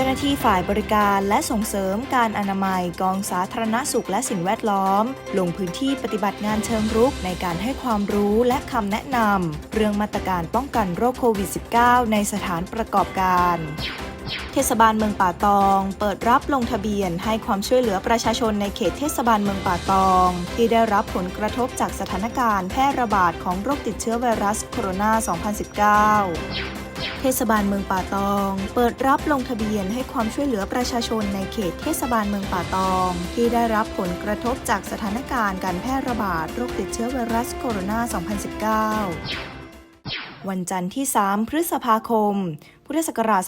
จ้าหน้าที่ฝ่ายบริการและส่งเสริมการอนามัยกองสาธารณสุขและสิ่งแวดล้อม ลงพื้นที่ปฏิบัติงานเชิงรุกในการให้ความรู้และคำแนะนำเรื่องมาตรการป้องกันโรคโควิด -19 ในสถานประกอบการเทศบาลเมืองป่าตอง เปิดรับลงทะเบียนให้ความช่วยเหลือประชาชนในเขตเทศบาลเมืองป่าตอง ที่ได้รับผลกระทบจากสถานการณ์แพร่ระบาดของโรคติดเชื้อไวรัสโคโรนา 2019 เทศบาลเมืองป่าตอง เปิดรับลงทะเบียนให้ความช่วยเหลือประชาชนในเขตเทศบาลเมืองป่าตอง ที่ได้รับผลกระทบจากสถานการณ์การแพร่ระบาดโรคติดเชื้อไวรัสโคโรนา 2019 วันจันทร์ที่ 3 พฤษภาคม พุทธศักราช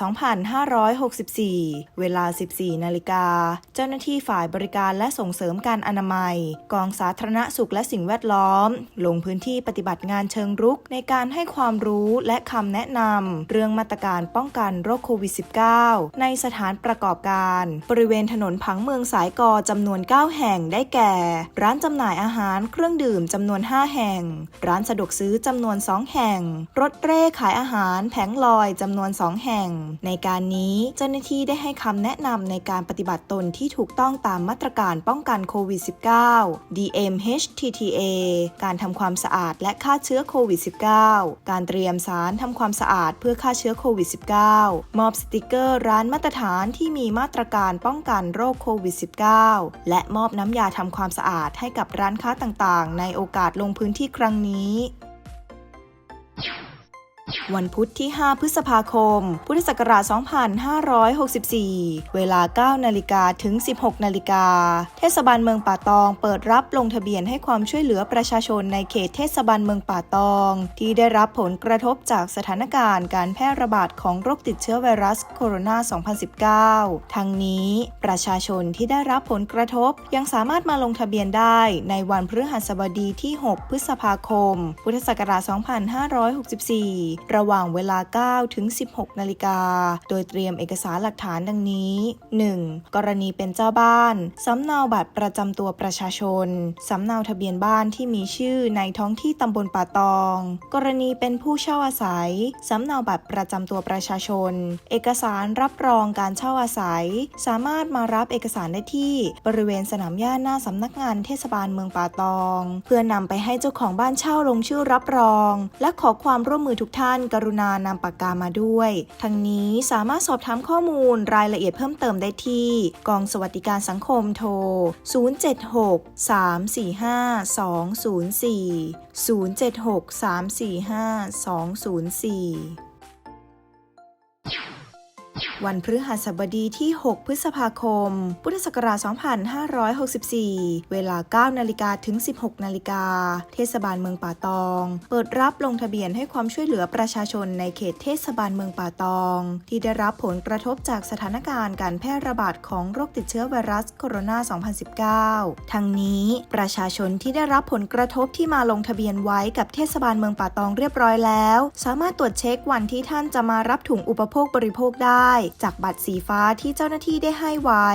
2564 เวลา 14 นาฬิกา เจ้าหน้าที่ฝ่ายบริการและส่งเสริมการอนามัย กองสาธารณสุขและสิ่งแวดล้อม ลงพื้นที่ปฏิบัติงานเชิงรุกในการให้ความรู้และคำแนะนำเรื่องมาตรการป้องกันโรคโควิด -19 ในสถานประกอบการ บริเวณถนนผังเมืองสายกอจำนวน 9 แห่งได้แก่ ร้านจำหน่ายอาหารเครื่องดื่มจำนวน 5 แห่ง ร้านสะดวกซื้อจำนวน 2 แห่ง รถเร่ขายอาหารแผงลอยจำนวน 2แห่ง ในการนี้เจ้าหน้าที่ได้ให้คำแนะนำในการปฏิบัติตนที่ถูกต้องตามมาตรการป้องกันโควิด -19 DMHTTA การทำความสะอาดและฆ่าเชื้อโควิด -19 การเตรียมสารทำความสะอาดเพื่อฆ่าเชื้อโควิด -19 มอบสติกเกอร์ร้านมาตรฐานที่มีมาตรการป้องกันโรคโควิด -19 และมอบน้ำยาทำความสะอาดให้กับร้านค้าต่างๆ ในโอกาสลงพื้นที่ครั้งนี้ วันพุธที่ 5 พฤษภาคม พุทธศักราช 2564 เวลา 9 นาฬิกาถึง 16 นาฬิกา เทศบาลเมืองป่าตอง เปิดรับลงทะเบียนให้ความช่วยเหลือประชาชนในเขตเทศบาลเมืองป่าตอง ที่ได้รับผลกระทบจากสถานการณ์การแพร่ระบาดของโรคติดเชื้อไวรัสโคโรนา 2019 ทั้งนี้ประชาชนที่ได้รับผลกระทบยังสามารถมาลงทะเบียนได้ในวันพฤหัสบดีที่ 6 พฤษภาคม พุทธศักราช 2564ระหว่างเวลา 9 ถึง 16 นาฬิกา โดยเตรียมเอกสารหลักฐานดังนี้ 1. กรณีเป็นเจ้าบ้าน สำเนาบัตรประจำตัวประชาชน สำเนาทะเบียนบ้านที่มีชื่อในท้องที่ตำบลป่าตอง กรณีเป็นผู้เช่าอาศัย สำเนาบัตรประจำตัวประชาชน เอกสารรับรองการเช่าอาศัย สามารถมารับเอกสารได้ที่บริเวณสนามหญ้าหน้าสำนักงานเทศบาลเมืองป่าตอง เพื่อนำไปให้เจ้าของบ้านเช่าลงชื่อรับรอง และขอความร่วมมือทุกท่านกรุณานำปากกามาด้วย ทั้งนี้สามารถสอบถามข้อมูลรายละเอียดเพิ่มเติมได้ที่ กองสวัสดิการสังคมโทร 076 345 204 076 345 204 วันพฤหัสบดีที่ 6 พฤษภาคม พุทธศักราช 2564 เวลา 9 นาฬิกาถึง 16 นาฬิกา เทศบาลเมืองป่าตอง เปิดรับลงทะเบียนให้ความช่วยเหลือประชาชนในเขตเทศบาลเมืองป่าตอง ที่ได้รับผลกระทบจากสถานการณ์การแพร่ระบาดของโรคติดเชื้อไวรัสโคโรนา 2019 ทั้งนี้ประชาชนที่ได้รับผลกระทบที่มาลงทะเบียนไว้กับเทศบาลเมืองป่าตองเรียบร้อยแล้ว สามารถตรวจเช็ควันที่ท่านจะมารับถุงอุปโภคบริโภคได้จากบัตรสีฟ้าที่เจ้าหน้าที่ได้ให้ไว้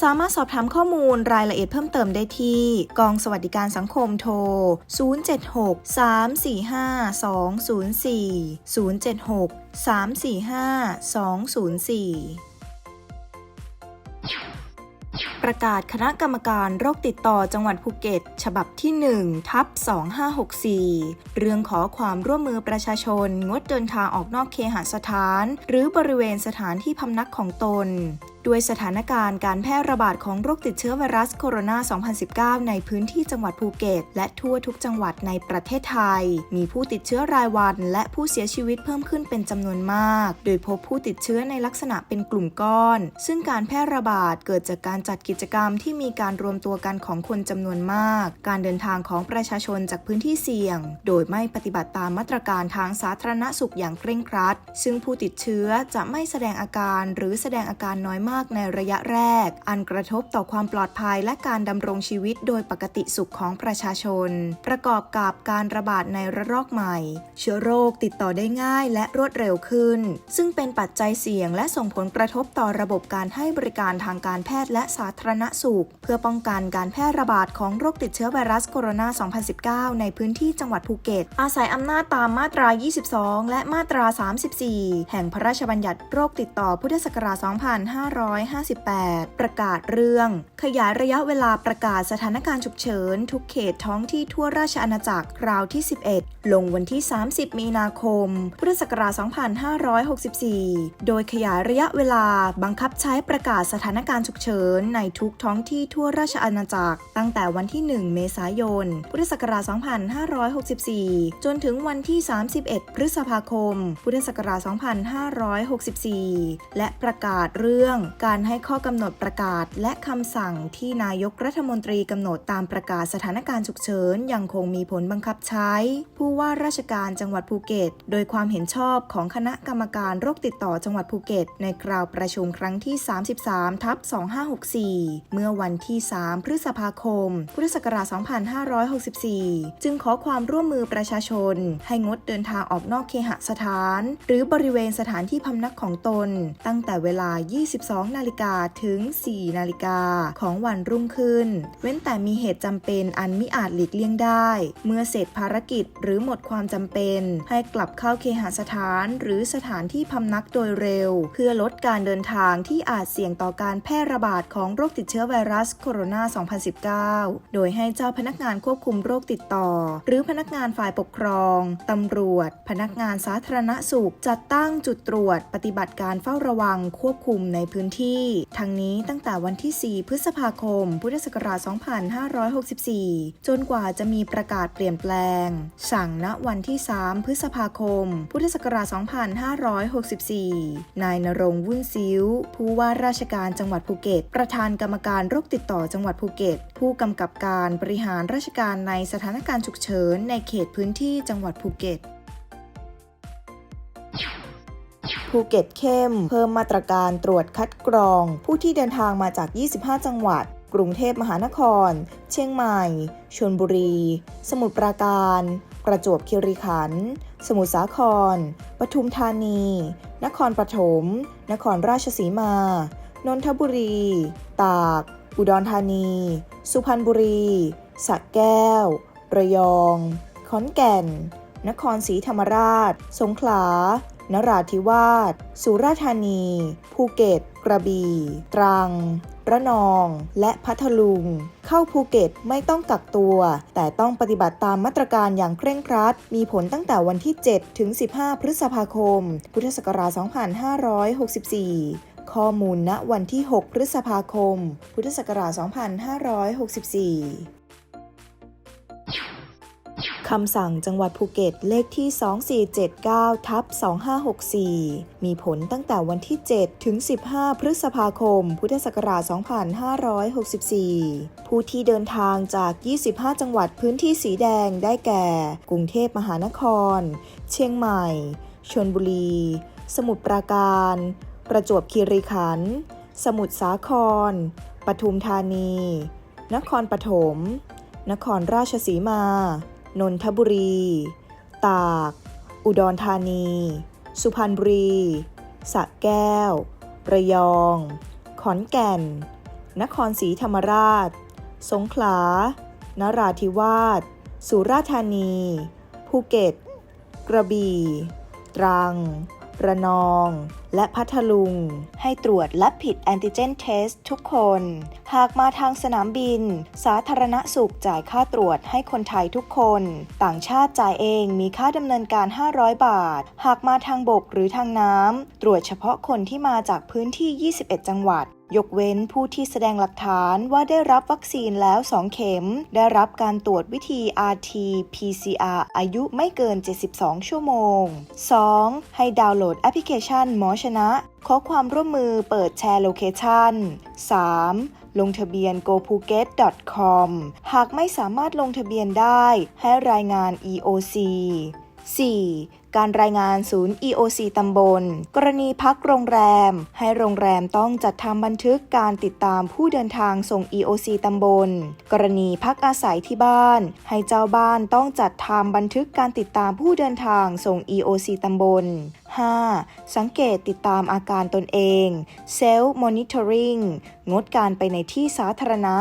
สามารถสอบถามข้อมูลรายละเอียดเพิ่มเติมได้ที่ กองสวัสดิการสังคมโทร 076 345 204 076 345 204 ประกาศคณะกรรมการโรคติดต่อจังหวัดภูเก็ต ฉบับที่1ทับ2564 เรื่องขอความร่วมมือประชาชน งดเดินทางออกนอกเคหสถาน หรือบริเวณสถานที่พำนักของตนด้วยสถานการณ์การแพร่ระบาดของโรคติดเชื้อไวรัสโคโรนา 2019 ในพื้นที่จังหวัดภูเก็ต และทั่วทุกจังหวัดในประเทศไทย มีผู้ติดเชื้อรายวัน และผู้เสียชีวิตเพิ่มขึ้นเป็นจำนวนมาก โดยพบผู้ติดเชื้อในลักษณะเป็นกลุ่มก้อน ซึ่งการแพร่ระบาดเกิดจากการจัดกิจกรรมที่มีการรวมตัวกันของคนจำนวนมาก การเดินทางของประชาชนจากพื้นที่เสี่ยง โดยไม่ปฏิบัติตามมาตรการทางสาธารณสุขอย่างเคร่งครัด ซึ่งผู้ติดเชื้อจะไม่แสดงอาการหรือแสดงอาการน้อยมากในระยะแรก อันกระทบต่อความปลอดภัยและการดำรงชีวิตโดยปกติสุขของประชาชน ประกอบกับการระบาดในระลอกใหม่ เชื้อโรคติดต่อได้ง่ายและรวดเร็วขึ้น ซึ่งเป็นปัจจัยเสี่ยงและส่งผลกระทบต่อระบบการให้บริการทางการแพทย์และสาธารณสุข เพื่อป้องกันการแพร่ระบาดของโรคติดเชื้อไวรัสโคโรนา 2019 ในพื้นที่จังหวัดภูเก็ต อาศัยอำนาจตามมาตรา 22 และมาตรา 34 แห่งพระราชบัญญัติโรคติดต่อพุทธศักราช2558 ประกาศเรื่อง ขยายระยะเวลาประกาศสถานการณ์ฉุกเฉิน ทุกเขตท้องที่ทั่วราชอาณาจักรคราวที่ 11 ลงวันที่ 30 มีนาคม พุทธศักราช 2564 โดยขยายระยะเวลาบังคับใช้ประกาศสถานการณ์ฉุกเฉิน ในทุกท้องที่ทั่วราชอาณาจักร ตั้งแต่วันที่ 1 เมษายน พุทธศักราช 2564 จนถึงวันที่ 31 พฤษภาคม พุทธศักราช 2564 และประกาศเรื่องการให้ข้อกำหนดประกาศ และคำสั่งที่นายกรัฐมนตรีกำหนดตามประกาศสถานการณ์ฉุกเฉินยังคงมีผลบังคับใช้ ผู้ว่าราชการจังหวัดภูเก็ต โดยความเห็นชอบของคณะกรรมการโรคติดต่อจังหวัดภูเก็ต ในคราวประชุมครั้งที่ 33 ทับ 2564 เมื่อวันที่ 3 พฤษภาคม พุทธศักราช 2564 จึงขอความร่วมมือประชาชน ให้งดเดินทางออกนอกเคหสถาน หรือบริเวณสถานที่พำนักของตน ตั้งแต่เวลา 22นาฬิกาถึง 4 นาฬิกาของวันรุ่งขึ้น เว้นแต่มีเหตุจำเป็นอันมิอาจหลีกเลี่ยงได้ เมื่อเสร็จภารกิจหรือหมดความจำเป็น ให้กลับเข้าเคหสถาน หรือสถานที่พำนักโดยเร็ว เพื่อลดการเดินทางที่อาจเสี่ยงต่อการแพร่ระบาดของโรคติดเชื้อไวรัสโคโรนา 2019 โดยให้เจ้าพนักงานควบคุมโรคติดต่อ หรือพนักงานฝ่ายปกครอง ตำรวจ พนักงานสาธารณสุข จัดตั้งจุดตรวจ ปฏิบัติการเฝ้าระวังควบคุมในพื้นที่ทั้งนี้ตั้งแต่วันที่ 4 พฤษภาคม พุทธศักราช 2564 จนกว่าจะมีประกาศเปลี่ยนแปลง สั่งณวันที่ 3 พฤษภาคม พุทธศักราช 2564 นายนรงวุ่นซิ้ว ผู้ว่าราชการจังหวัดภูเก็ต ประธานกรรมการโรคติดต่อจังหวัดภูเก็ต ผู้กำกับการบริหารราชการในสถานการณ์ฉุกเฉินในเขตพื้นที่จังหวัดภูเก็ต ภูเก็ตเข้ม เพิ่มมาตรการตรวจคัดกรอง ผู้ที่เดินทางมาจาก 25 จังหวัด กรุงเทพมหานคร เชียงใหม่ชลบุรี สมุทรปราการ ประจวบคีรีขันธ์สมุทรสาคร ปทุมธานี นครปฐม นครราชสีมา นนทบุรี ตาก อุดรธานี สุพรรณบุรีสระแก้ว ระยอง ขอนแก่น นครศรีธรรมราช สงขลา นราธิวาส สุราษฎร์ธานี ภูเก็ต กระบี่ ตรัง ระนอง และพัทลุง เข้าภูเก็ตไม่ต้องกักตัว แต่ต้องปฏิบัติตามมาตรการอย่างเคร่งครัด มีผลตั้งแต่วันที่ 7 ถึง 15 พฤษภาคม พุทธศักราช 2564ข้อมูลณวันที่ 6 พฤษภาคม พุทธศักราช 2564 คำสั่งจังหวัดภูเก็ตเลขที่ 2479ทับ2564 มีผลตั้งแต่วันที่ 7 ถึง 15 พฤษภาคม พุทธศักราช 2564 ผู้ที่เดินทางจาก 25 จังหวัดพื้นที่สีแดงได้แก่ กรุงเทพมหานคร เชียงใหม่ชลบุรี สมุทรปราการ ประจวบคีรีขันธ์ สมุทรสาคร ปทุมธานี นครปฐม นครราชสีมา นนทบุรี ตาก อุดรธานี สุพรรณบุรีสระแก้ว ระยอง ขอนแก่น นครศรีธรรมราช สงขลา นราธิวาส สุราษฎร์ธานี ภูเก็ต กระบี่ ตรัง ระนอง และพัทลุง ให้ตรวจและผิดแอนติเจนเทสทุกคน หากมาทางสนามบิน สาธารณสุขจ่ายค่าตรวจให้คนไทยทุกคน ต่างชาติจ่ายเองมีค่าดำเนินการ 500 บาท หากมาทางบกหรือทางน้ำตรวจเฉพาะคนที่มาจากพื้นที่ 21 จังหวัด ยกเว้นผู้ที่แสดงหลักฐานว่าได้รับวัคซีนแล้ว 2 เข็ม ได้รับการตรวจวิธี RT-PCR อายุไม่เกิน 72 ชั่วโมง 2. ให้ดาวน์โหลดแอปพลิเคชันหมอชนะ ขอความร่วมมือเปิดแชร์โลเคชัน 3. ลงทะเบียน gophuket.com หากไม่สามารถลงทะเบียนได้ ให้รายงาน EOC 4. การรายงานศูนย์ EOC ตำบล กรณีพักโรงแรม ให้โรงแรมต้องจัดทำบันทึกการติดตามผู้เดินทางส่ง EOC ตำบล กรณีพักอาศัยที่บ้าน ให้เจ้าบ้านต้องจัดทำบันทึกการติดตามผู้เดินทางส่ง EOC ตำบล 5. สังเกตติดตามอาการตนเอง Self Monitoring งดการไปในที่สาธารณะ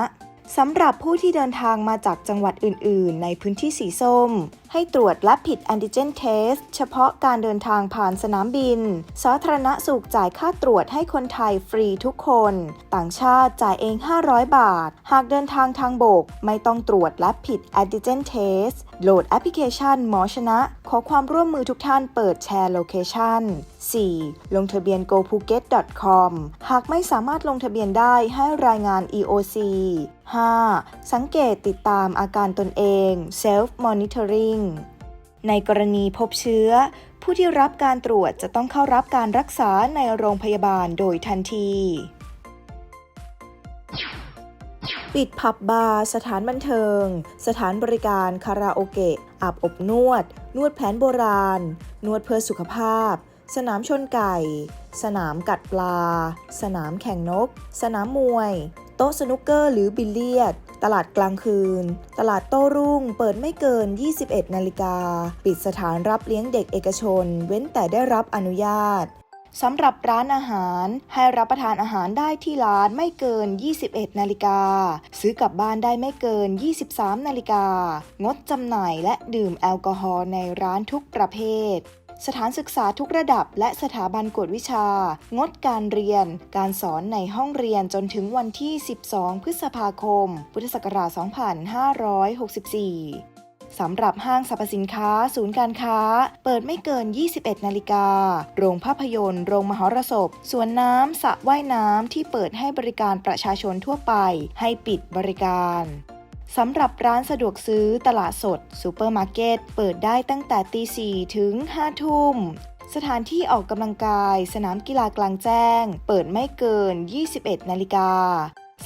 สำหรับผู้ที่เดินทางมาจากจังหวัดอื่น ๆ ในพื้นที่สีส้ม ให้ตรวจและผิดแอนติเจนเทสเฉพาะการเดินทางผ่านสนามบิน สาธารณสุขจ่ายค่าตรวจให้คนไทยฟรีทุกคน ต่างชาติจ่ายเอง 500 บาท หากเดินทางทางบก ไม่ต้องตรวจและผิดแอนติเจนเทสโหลดแอปพลิเคชันหมอชนะ ขอความร่วมมือทุกท่านเปิดแชร์โลเคชัน 4. ลงทะเบียน gophuket.com หากไม่สามารถลงทะเบียนได้ให้รายงาน EOC 5. สังเกตติดตามอาการตนเอง self monitoring ในกรณีพบเชื้อ ผู้ที่รับการตรวจจะต้องเข้ารับการรักษาในโรงพยาบาลโดยทันที ปิดผับบาร์สถานบันเทิง สถานบริการคาราโอเกะอาบอบนวด นวดแผนโบราณ นวดเพื่อสุขภาพ สนามชนไก่ สนามกัดปลา สนามแข่งนก สนามมวย โต๊ะสนุกเกอร์หรือบิลเลียด ตลาดกลางคืน ตลาดโต้รุ่ง เปิดไม่เกิน 21 นาฬิกา ปิดสถานรับเลี้ยงเด็กเอกชน เว้นแต่ได้รับอนุญาตสำหรับร้านอาหารให้รับประทานอาหารได้ที่ร้านไม่เกิน 21 นาฬิกา ซื้อกลับบ้านได้ไม่เกิน 23 นาฬิกา งดจำหน่ายและดื่มแอลกอฮอล์ในร้านทุกประเภท สถานศึกษาทุกระดับ และสถาบันกวดวิชา งดการเรียน การสอนในห้องเรียนจนถึงวันที่ 12 พฤษภาคม พุทธศักราช 2564สำหรับห้างสรรพสินค้า ศูนย์การค้า เปิดไม่เกิน 21 นาฬิกา โรงภาพยนตร์ โรงมหรสพ สวนน้ำสระว่ายน้ำที่เปิดให้บริการประชาชนทั่วไป ให้ปิดบริการ สำหรับร้านสะดวกซื้อตลาดสดซูเปอร์มาร์เก็ตเปิดได้ตั้งแต่ตี4ถึง5ทุ่ม สถานที่ออกกำลังกาย สนามกีฬากลางแจ้ง เปิดไม่เกิน 21 นาฬิกา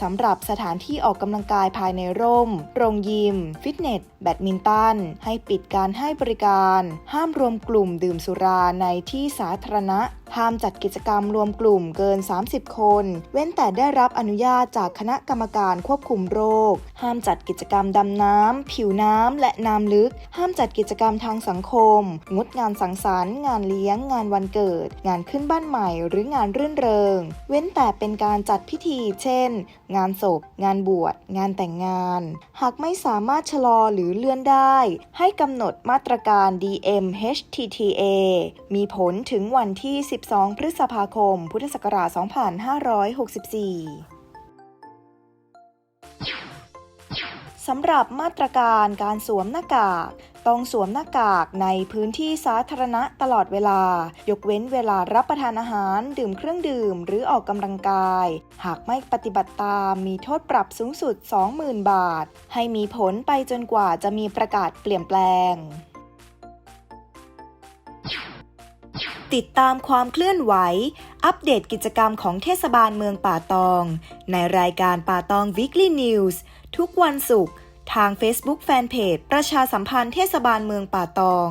สำหรับสถานที่ออกกำลังกายภายในร่ม โรงยิม ฟิตเนส แบดมินตัน ให้ปิดการให้บริการ ห้ามรวมกลุ่มดื่มสุราในที่สาธารณะ ห้ามจัดกิจกรรมรวมกลุ่มเกิน 30 คน เว้นแต่ได้รับอนุญาตจากคณะกรรมการควบคุมโรค ห้ามจัดกิจกรรมดำน้ำ ผิวน้ำ และน้ำลึก ห้ามจัดกิจกรรมทางสังคม งดงานสังสรรค์ งานเลี้ยง งานวันเกิด งานขึ้นบ้านใหม่ หรืองานรื่นเริง เว้นแต่เป็นการจัดพิธี เช่น งานศพ งานบวช งานแต่งงาน หากไม่สามารถชะลอหรือเลื่อนได้ ให้กำหนดมาตรการ DMHTTA มีผลถึงวันที่12 พฤษภาคม พุทธศักราช 2564สำหรับมาตรการการสวมหน้ากาก ต้องสวมหน้ากากในพื้นที่สาธารณะตลอดเวลา ยกเว้นเวลารับประทานอาหาร ดื่มเครื่องดื่ม หรือออกกำลังกาย หากไม่ปฏิบัติตามมีโทษปรับสูงสุด 20,000 บาท ให้มีผลไปจนกว่าจะมีประกาศเปลี่ยนแปลง ติดตามความเคลื่อนไหว อัปเดตกิจกรรมของเทศบาลเมืองป่าตอง ในรายการป่าตอง Weekly News ทุกวันศุกร์ทาง Facebook Fanpage ประชาสัมพันธ์เทศบาลเมืองป่าตอง